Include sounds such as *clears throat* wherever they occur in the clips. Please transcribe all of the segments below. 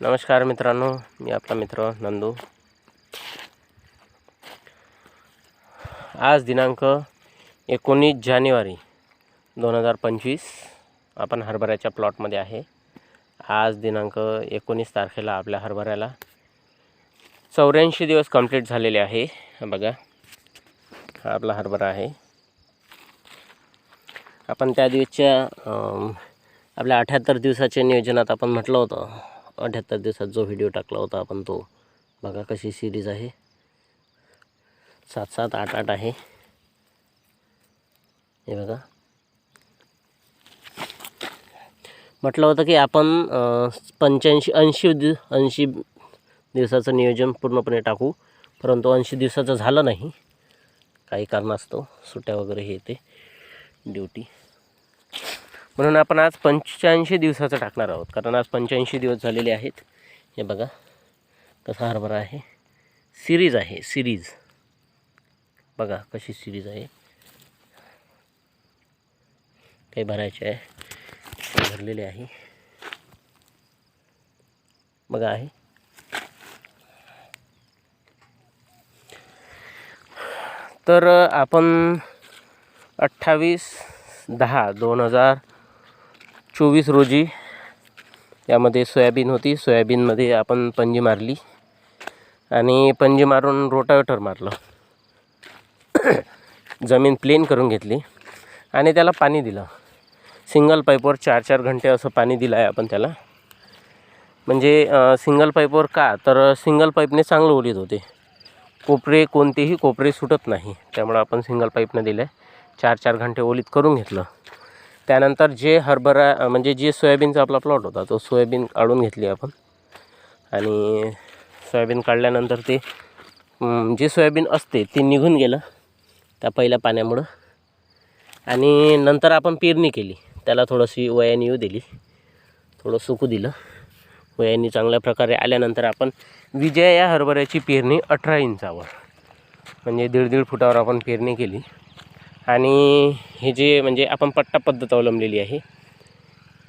नमस्कार मित्रांनो मी आपला मित्र नंदू. आज दिनांक एकोणीस जानेवारी दोन हजार पंचवीस आपण हरभऱ्याच्या प्लॉटमध्ये आहे. आज दिनांक एकोणीस तारखेला आपल्या हरभऱ्याला चौऱ्याऐंशी दिवस कंप्लीट झालेले आहे. बघा हा आपला हरभरा आहे. आपण त्या दिवसच्या आपल्या अठ्याहत्तर दिवसाच्या नियोजनात आपण म्हटलं होतं अठ्याहत्तर दिवसात जो व्हिडिओ टाकला होता आपण तो. बघा कशी सिरीज आहे. सात सात आठ आठ आहे. हे बघा. म्हटलं होतं की आपण पंच्याऐंशी ऐंशी दिव ऐंशी दिवसाचं नियोजन पूर्णपणे टाकू. परंतु ऐंशी दिवसाचं झालं नाही. काही कारणास्तव सुट्ट्या वगैरे हे येते ड्युटी म्हणून आपण आज पंच्याऐंशी दिवसाचं टाकणार आहोत. कारण आज पंच्याऐंशी दिवस झालेले आहेत. हे बघा कसा हरभरा आहे. सिरीज आहे सिरीज. बघा कशी सिरीज आहे. काही भरायचे आहे. भरलेले आहे. बघा आहे. तर आपण अठ्ठावीस दहा दोन हजार चोवीस रोजी यामध्ये सोयाबीन होती. सोयाबीनमध्ये आपण पंजी मारली आणि पंजी मारून रोटावेटर मारलं. *clears throat* जमीन प्लेन करून घेतली आणि त्याला पाणी दिलं. सिंगल पाईपवर चार चार घंटे असं पाणी दिलं आहे आपण त्याला. म्हणजे सिंगल पाईपवर का? तर सिंगल पाईपने चांगलं ओलीत होते. कोपरे कोणतेही कोपरे सुटत नाही. त्यामुळं आपण सिंगल पाईपनं दिलं आहे चार चार घंटे ओलीत करून घेतलं. त्यानंतर जे हरभरा म्हणजे जे सोयाबीनचा आपला प्लॉट होता तो सोयाबीन काढून घेतली आपण. आणि सोयाबीन काढल्यानंतर ते जे सोयाबीन असते ते निघून गेलं त्या पहिल्या पाण्यामुळं. आणि नंतर आपण पेरणी केली. त्याला थोडीशी वयाने येऊ दिली. थोडं सुकू दिलं. वयाने चांगल्या प्रकारे आल्यानंतर आपण विजया या हरभऱ्याची पेरणी अठरा इंचावर म्हणजे दीड दीड फुटावर आपण पेरणी केली. आणि हे जे म्हणजे आपण पट्टा पद्धत अवलंबलेली आहे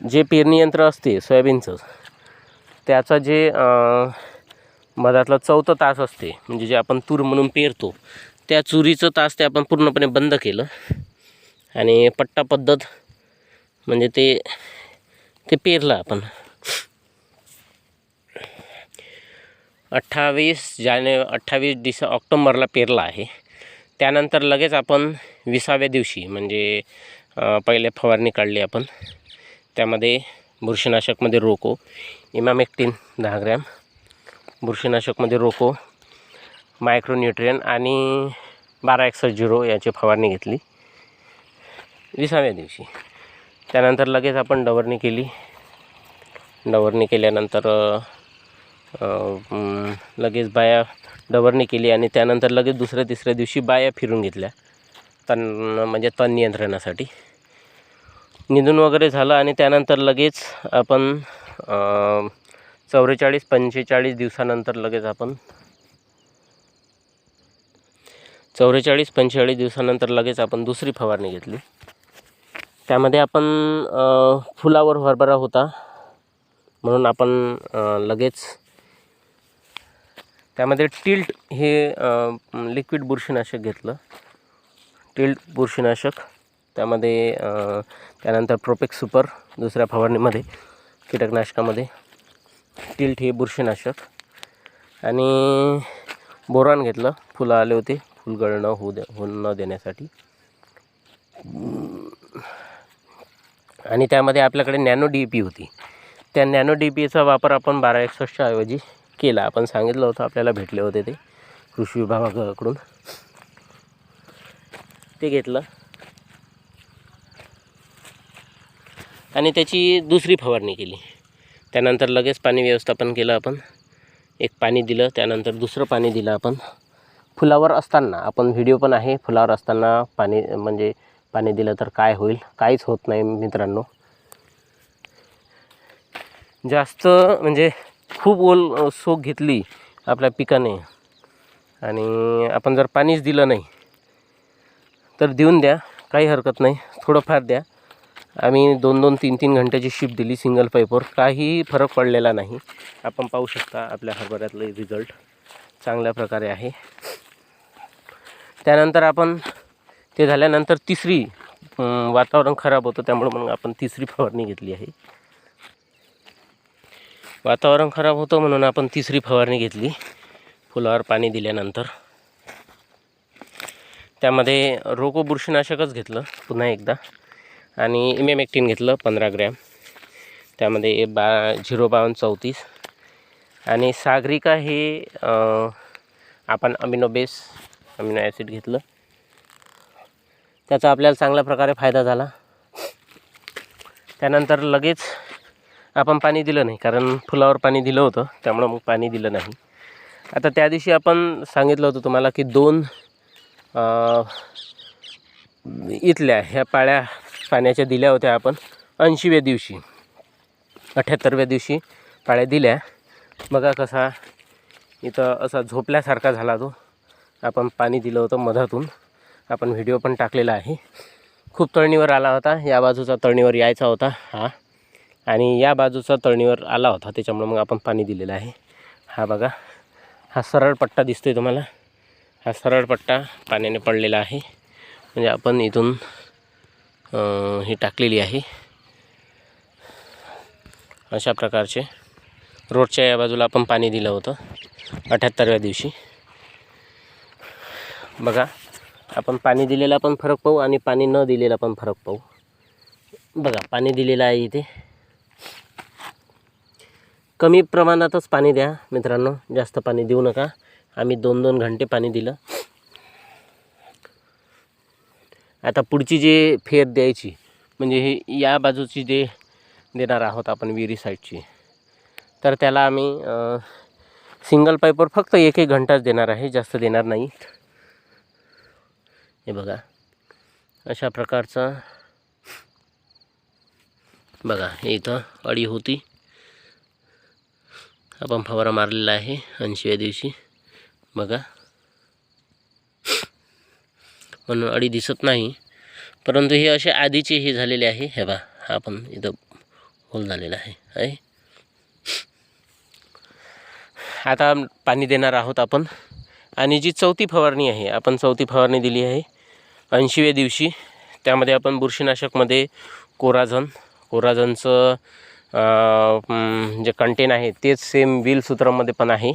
जे पेरणी यंत्र असते सोयाबीनचं त्याचं जे मधातला मधातलं चौथं तास असते म्हणजे जे आपण तूर म्हणून पेरतो त्या चुरीचं तास ते आपण पूर्णपणे बंद केलं. आणि पट्टा पद्धत म्हणजे ते ते पेरलं आपण. अठ्ठावीस जाने अठ्ठावीस डिसे ऑक्टोंबरला पेरला आहे. त्यानंतर लगेच आपण विसाव्या दिवशी म्हणजे पहिले फवारणी काढली आपण. त्यामध्ये बुरशीनाशकमध्ये रोको इमामेक्टिन दहा ग्रॅम बुरशीनाशकमध्ये रोको मायक्रोन्यूट्रियन आणि बारा एकसष्ट झिरो याची फवारणी घेतली. विसाव्या दिवशी. त्यानंतर लगेच आपण डवरणी केली. डवरणी केल्यानंतर लगेच बाया डवरणी केली आणि त्यानंतर लगेच दुसऱ्या तिसऱ्या दिवशी बाया फिरून घेतल्या. तण म्हणजे तण नियंत्रणासाठी. निंदून वगैरे झालं आणि त्यानंतर लगेच आपण चौवेचाळीस पंचेचाळीस दिवसानंतर लगेच आपण चौवेचाळीस पंचेचाळीस दिवसानंतर लगेच आपण दुसरी फवारणी घेतली. त्यामध्ये आपण फुलावर हरभरा होता. म्हणून आपण लगेच त्यामध्ये टिल्ट हे लिक्विड बुरशीनाशक घेतलं. टिल्ट बुरशीनाशक त्यामध्ये त्यानंतर प्रोपेक्स सुपर दुसऱ्या फवारणीमध्ये कीटकनाशकामध्ये. टिल्ट हे बुरशीनाशक. आणि बोरान घेतलं फुलं आले होते फुलगळ न होऊ दे होऊ न देण्यासाठी. आणि त्यामध्ये आपल्याकडे नॅनो डी पी होती. त्या नॅनो डी पीचा वापर आपण बारा एकसष्टच्या ऐवजी केला. आपण सांगितलं होतं आपल्याला भेटले होते ते कृषी विभागाकडून. ते घेतलं. आणि त्याची दुसरी फवारणी केली. त्यानंतर लगेच पाणी व्यवस्थापन केलं आपण. एक पाणी दिलं त्यानंतर दुसरं पाणी दिलं आपण. फुलावर असताना आपण व्हिडिओ पण आहे फुलावर असताना पाणी म्हणजे पाणी दिलं तर काय होईल? काहीच होत नाही मित्रांनो. जास्त म्हणजे खूप ओल सोख घेतली आपल्या पिकाने. आणि आपण जर पाणीच दिलं नाही तर देऊन द्या काही हरकत नाही. थोडंफार द्या. आम्ही दोन दोन तीन तीन घंट्याची शिफ्ट दिली सिंगल पाईपवर काही फरक पडलेला नाही. आपण पाहू शकता आपल्या हरभऱ्यातले रिझल्ट चांगल्या प्रकारे आहे. त्यानंतर आपण ते झाल्यानंतर तिसरी वातावरण खराब होतं. त्यामुळे मग आपण तिसरी फवारणी घेतली आहे. वातावरण खराब होतं म्हणून आपण तिसरी फवारणी घेतली. फुलावर पाणी दिल्यानंतर. त्यामध्ये रोगो बुरशीनाशकच घेतलं पुन्हा एकदा. आणि इमेमेक्टिन घेतलं पंधरा ग्रॅम. त्यामध्ये बा झिरो बावन्न चौतीस. आणि सागरिका हे आपण अमिनो बेस अमिनो ॲसिड घेतलं. त्याचा आपल्याला चांगल्या प्रकारे फायदा झाला. त्यानंतर लगेच आपण पाणी दिलं नाही कारण फुलावर पाणी दिलं होतं त्यामुळं मग पाणी दिलं नाही. आता त्या दिवशी आपण सांगितलं होतं तुम्हाला की दोन इथल्या ह्या पाळ्या पाण्याच्या दिल्या होत्या आपण ऐंशीव्या दिवशी अठ्ठ्याहत्तरव्या दिवशी पाळ्या दिल्या. बघा कसा इथं असा झोपल्यासारखा झाला तो. आपण पाणी दिलं होतं मधातून. आपण व्हिडिओ पण टाकलेला आहे. खूप तळणीवर आला होता. या बाजूचा तळणीवर यायचा होता हा. आणि या बाजूचा तळणीवर आला होता. त्याच्यामुळे मग आपण पाणी दिलेलं आहे. हा बघा. हा सरळ पट्टा दिसतोय तुम्हाला. हा सरळ पट्टा पाण्याने पडलेला आहे. म्हणजे आपण इथून ही टाकलेली आहे. अशा प्रकारचे रोडच्या या बाजूला आपण पाणी दिलं होतं अठ्ठ्याहत्तरव्या दिवशी. बघा आपण पाणी दिलेला पण फरक पाहू आणि पाणी न दिलेला पण फरक पाहू. बघा पाणी दिलेलं आहे इथे. कमी प्रमाणातच पाणी द्या मित्रांनो जास्त पाणी देऊ नका. आम्ही दोन दोन घंटे पाणी दिलं. आता पुढची जे फेर द्यायची म्हणजे हे या बाजूची जे देणार आहोत आपण विहिरी साईडची तर त्याला आम्ही सिंगल पाईपवर फक्त एक एक घंटाच देणार आहे जास्त देणार नाही. हे बघा. अशा प्रकारचा बघा हे इथं अडी होती. आपण फवारा मारलेला आहे ऐंशीव्या दिवशी. बघा. म्हणून अडी दिसत नाही. परंतु हे असे आधीचे हे झालेले आहे. हे बा हा पण इथं होल झालेला आहे. आहे? आता पाणी देणार आहोत आपण. आणि जी चौथी फवारणी आहे आपण चौथी फवारणी दिली आहे ऐंशीव्या दिवशी. त्यामध्ये आपण बुरशीनाशकमध्ये कोराझन कोराझनचं जे कंटेन आहे तेच सेम व्हील सूत्रामध्ये पण आहे.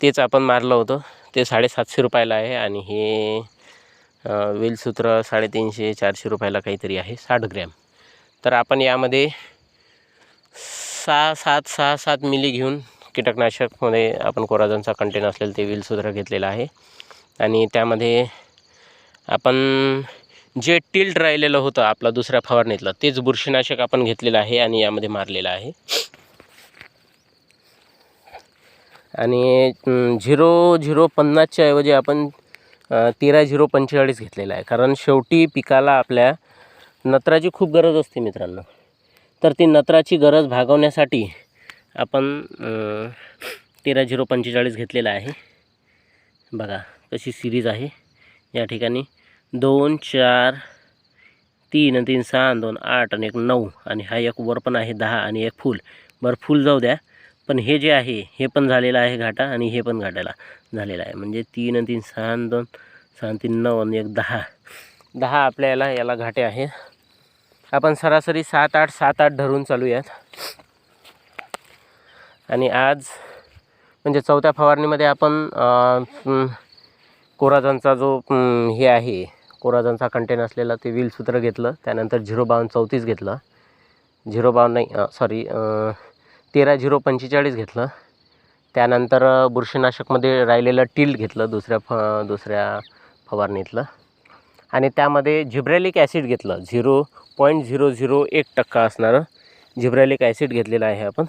तेच आपण मारलं होतं. ते साडेसातशे रुपयाला आहे आणि हे वेलसूत्र साडेतीनशे चारशे रुपयाला काहीतरी आहे साठ ग्रॅम. तर आपण यामध्ये सहा सात सहा सात मिली घेऊन कीटकनाशकमध्ये आपण कोराजनचा कंटेन असलेलं ते वेलसूत्र घेतलेलं आहे. आणि त्यामध्ये आपण जे टिल्ट राहिलेलं होतं आपलं दुसऱ्या फवारणीतलं तेच बुरशीनाशक आपण घेतलेलं आहे आणि यामध्ये मारलेलं आहे. आणि झिरो झिरो पन्नासच्या ऐवजी आपण तेरा झिरो पंचेचाळीस घेतलेला आहे. कारण शेवटी पिकाला आपल्या नत्राची खूप गरज असते मित्रांनो. तर ती नत्राची गरज भागवण्यासाठी आपण तेरा झिरो पंचेचाळीस घेतलेला आहे. बघा कशी सिरीज आहे. या ठिकाणी दोन चार तीन आणि तीन सहा दोन आठ आणि एक नऊ. आणि हा एक वर पण आहे दहा आणि एक फूल. बरं फूल जाऊ द्या. पण हे जे आहे हे पण झालेलं आहे घाटा आणि हे पण घाटाला झालेलं आहे. म्हणजे तीन आणि तीन सहा आणि दोन सहा तीन नऊ आणि एक दहा. दहा आपल्याला याला घाटे आहे. आपण सरासरी सात आठ सात आठ धरून चालूयात. आणि आज म्हणजे चौथ्या फवारणीमध्ये आपण कोराजांचा जो हे आहे कोराजांचा कंटेन असलेला ते व्हीलसूत्र घेतलं. त्यानंतर झिरो बावन्न चौतीस घेतलं. झिरो बावन्न नाही सॉरी तेरा झिरो पंचेचाळीस घेतलं. त्यानंतर बुरशीनाशकमध्ये राहिलेलं टिल्ट घेतलं दुसऱ्या फ दुसऱ्या फवारणीतलं. आणि त्यामध्ये झिब्रॅलिक ॲसिड घेतलं. झिरो पॉईंट झिरो झिरो एक टक्का असणारं झिब्रॅलिक ॲसिड घेतलेलं आहे आपण.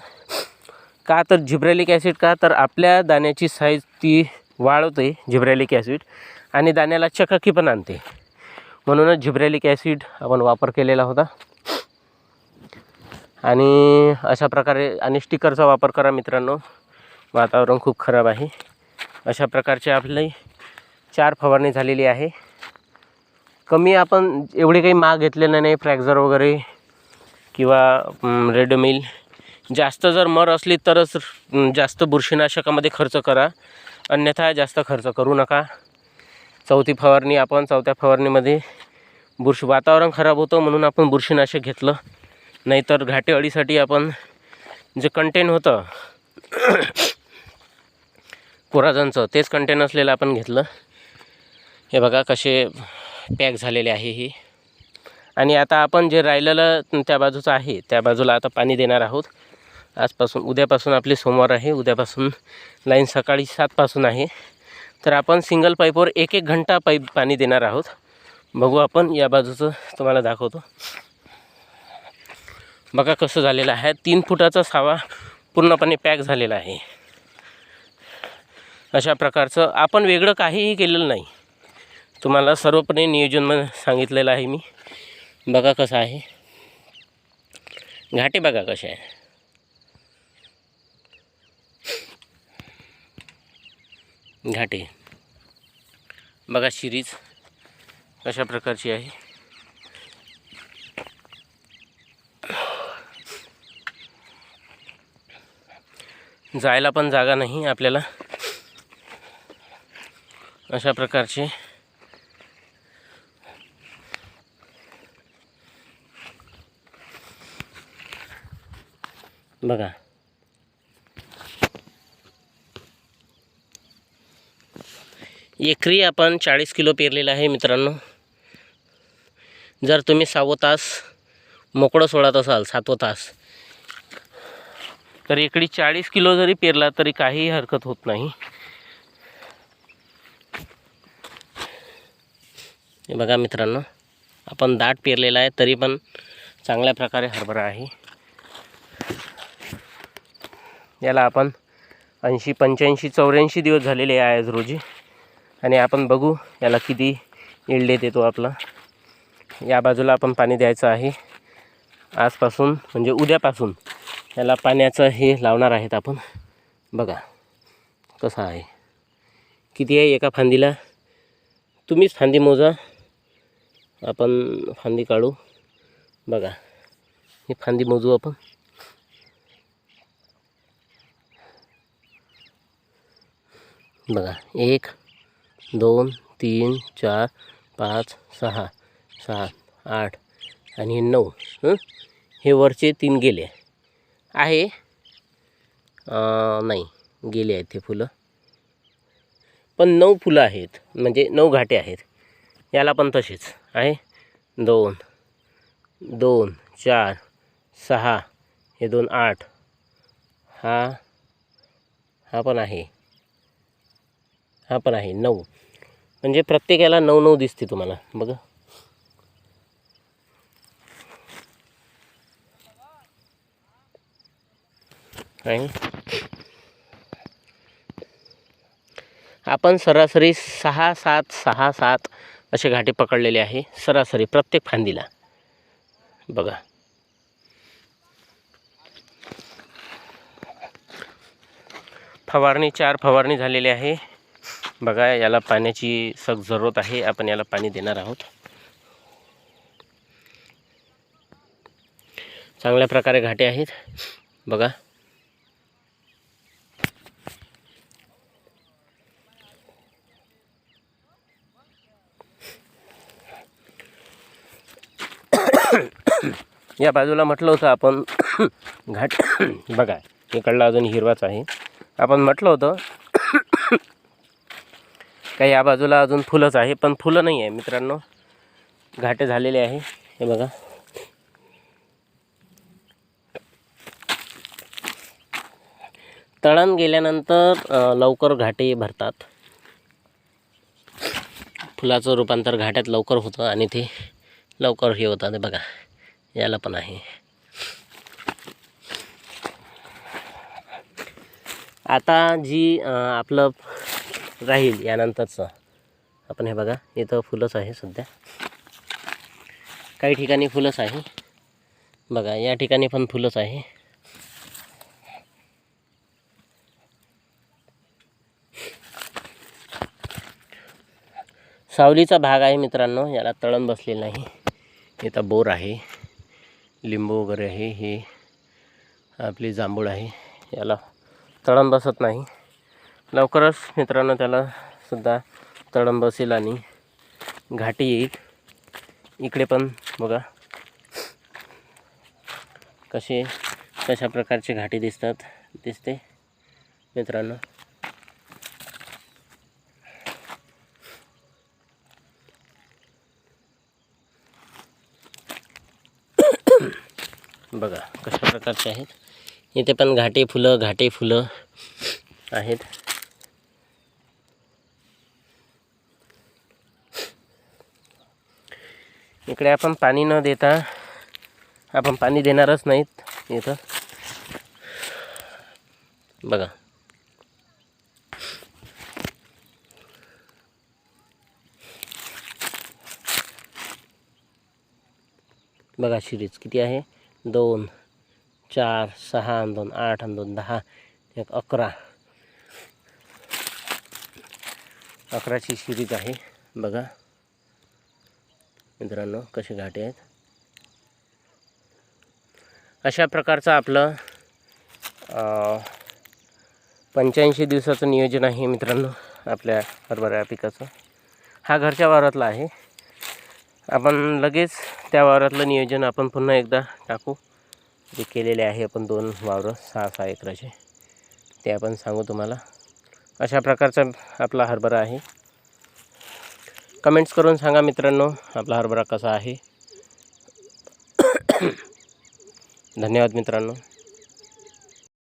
का तर झिब्रॅलिक ॲसिड का? तर आपल्या दाण्याची साईज ती वाढवते झिब्रॅलिक ॲसिड आणि दाण्याला चकाकी पण आणते. म्हणूनच झिब्रॅलिक ॲसिड आपण वापर केलेला होता. आणि अशा प्रकारे आणि स्टिकरचा वापर करा मित्रांनो. वातावरण खूप खराब आहे. अशा प्रकारचे आपली चार फवारणी झालेली आहे. कमी आपण एवढे काही महाग घेतलेले नाही फ्रॅक्झर वगैरे किंवा रेडमिल जास्त जर मर असली तरच जास्त बुरशीनाशकामध्ये खर्च करा. अन्यथा जास्त खर्च करू नका. चौथी फवारणी आपण चौथ्या फवारणीमध्ये बुरशी वातावरण खराब होतं म्हणून आपण बुरशीनाशक घेतलं. नाहीतर घाटे अळीसाठी आपण जे कंटेन होतं कोराजनचं तेच कंटेन असलेलं आपण घेतलं. हे बघा कसे पॅक झालेले आहे हे. आणि आता आपण जे राहिलेलं त्या बाजूचं आहे त्या बाजूला आता पाणी देणार आहोत. आजपासून उद्यापासून आपली सोमवार आहे उद्यापासून लाईन सकाळी सातपासून आहे. तर आपण सिंगल पाईपवर एक एक घंटा पाईप पाणी देणार आहोत. बघू आपण या बाजूचं तुम्हाला दाखवतो. बघा कसं झालेलं आहे. तीन फुटाचा सावा पूर्णपणे पॅक झालेला आहे. अशा प्रकारचं आपण वेगळं काहीही केलेलं नाही. तुम्हाला सर्वपणे नियोजन सांगितलेलं आहे मी. बघा कसं आहे. घाटे बघा कसे आहे घाटे. बघा शिरीज अशा प्रकारची आहे. जायला पण जागा नाही आपल्याला. अशा प्रकारचे. बघा. एकरी आपण चाळीस किलो पेरलेलं आहे मित्रांनो. जर तुम्ही सहावं तास मोकळं सोडत असाल सातवं तास तर इकडे चाळीस किलो जरी पेरला तरी काहीही हरकत होत नाही. हे बघा मित्रांनो आपण दाट पेरलेला आहे तरी पण चांगल्या प्रकारे हरभरा आहे. याला आपण ऐंशी पंच्याऐंशी चौऱ्याऐंशी दिवस झालेले आहे आज रोजी. आणि आपण बघू याला किती इल्ड देतो आपला. या बाजूला आपण पाणी द्यायचं आहे. आजपासून म्हणजे उद्यापासून. याला पाण्याचं हे लावणार आहेत आपण. बघा कसं आहे. किती आहे एका फांदीला? तुम्हीच फांदी मोजा. आपण फांदी काढू. बघा ही फांदी मोजू आपण. बघा एक दोन तीन चार पाच सहा सात आठ आणि नऊ हे? वरचे तीन गेले. आहे. नाही गेले आहेत ते फुलं. पण नऊ फुलं आहेत म्हणजे नऊ घाटे आहेत. याला पण तसेच आहे. दोन दोन चार सहा हे दोन आठ. हा हा पण आहे. हा पण आहे नऊ. म्हणजे प्रत्येकाला नऊ नऊ दिसते तुम्हाला बघा. आणि आपण सरासरी सहा सात सहा सात असे घाटे पकडलेले आहे. सरासरी प्रत्येक फांदीला. बघा. फवारणी चार फवारणी झालेली आहे. बघा याला पाण्याची सग जरूरत आहे. आपण याला पाणी देणार आहोत. चांगल्या प्रकारे घाटे आहेत. बघा. *coughs* या बाजूला म्हटलं होतं आपण *coughs* घाट *coughs* बघा इकडला अजून हिरवाच आहे. आपण म्हटलं होतं का या बाजूला अजून फुलंच आहे पण फुलं नाही आहे मित्रांनो. घाटे झालेले आहे हे बघा. तळण गेल्यानंतर लवकर घाटे भरतात. फुलाचं रूपांतर घाट्यात लवकर होतं आणि ते लवकर हे होतं बघा याला पण आहे. आता जी आपलं राहील यानंतरचं आपण हे बघा इथं फुलंच आहे सध्या. काही ठिकाणी फुलंच आहे. बघा या ठिकाणी पण फुलंच आहे. सावलीचा भाग आहे मित्रांनो याला तळण बसलेलं नाही. इथं बोर आहे. लिंबू वगैरे आहे. हे आपली जांभूळ आहे. याला तळण बसत नाही. लवकरच मित्रांनो त्याला सुद्धा तळण बसेल आणि घाटी येईल. इकडे पण बघा. कसे कशा प्रकारचे घाटी दिसतात दिसते मित्रांनो. बघा कशा प्रकारचे आहेत. इथे पण घाटे फुलं घाटे फुलं आहेत. इकडे आपण पाणी न देता आपण पाणी देणारच नाहीत इथं. बघा. बघा शिरीज किती आहे? दोन चार सहा आणि दोन आठ आणि दोन दहा एक अकरा. अकराची सिरीज आहे. बघा. मित्रांनो कसे घाटे आहेत. अशा प्रकारचं आपलं पंच्याऐंशी दिवसाचं नियोजन आहे मित्रांनो आपल्या हरभरा पिकाचं. हा घरच्या वावरातला आहे. आपण लगेच त्या वावरातलं नियोजन आपण पुन्हा एकदा टाकू. जे केलेले आहे आपण दोन वावरं सहा सहा एकराचे. ते आपण सांगू तुम्हाला. अशा प्रकारचा आपला हरभरा आहे. कमेंट्स करून सांगा मित्रांनो आपला हरभरा कसा आहे. *coughs* धन्यवाद मित्रांनो.